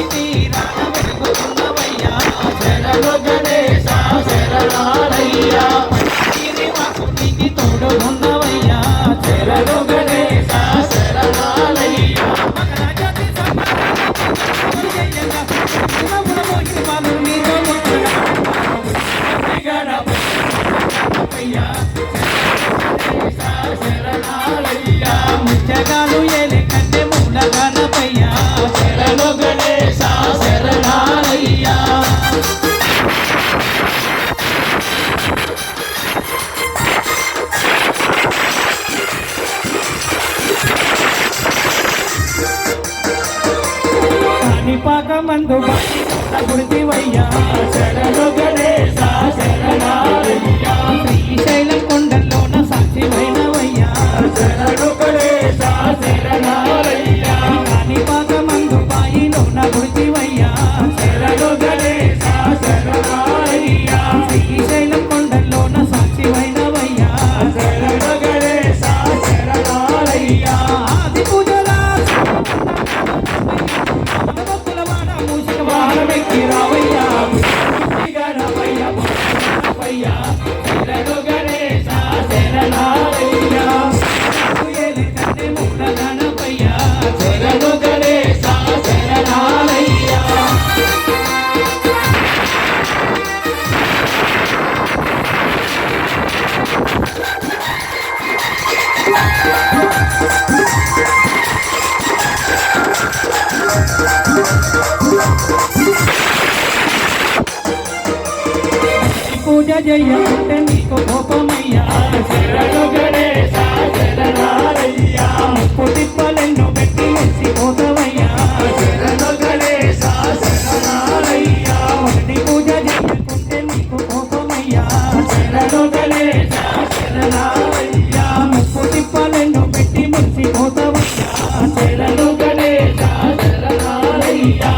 చీకటికి రాన శరణు గణేశ శరణాలయ్యా తోడు ఉన్నవయ్యా శరణు గణేశ శరణాలయ్యా ముచ్చగాలు ఏలే కంటే మూల కాణిపాక మందు గుడివయ్యా శరణు గణేశ శరణాలయ్యా పూజ చెయ్యాలంటే నీకు కోపమయ్యా శరణు గణేశ శరణాలయ్యా పుటిప్పలెన్నో పెట్టి మెచ్చిపోతావయ్యా శరణు గణేశ శరణాలయ్యా మొదటి పూజ చేయకుంటే నీకు కోపమయ్యా శరణు గణేశ శరణాలయ్యా ముప్పు తిప్పలెన్నో పెట్టి మురిసిపోతావయ్యా. శరణు గణేశ శరణాలయ్యా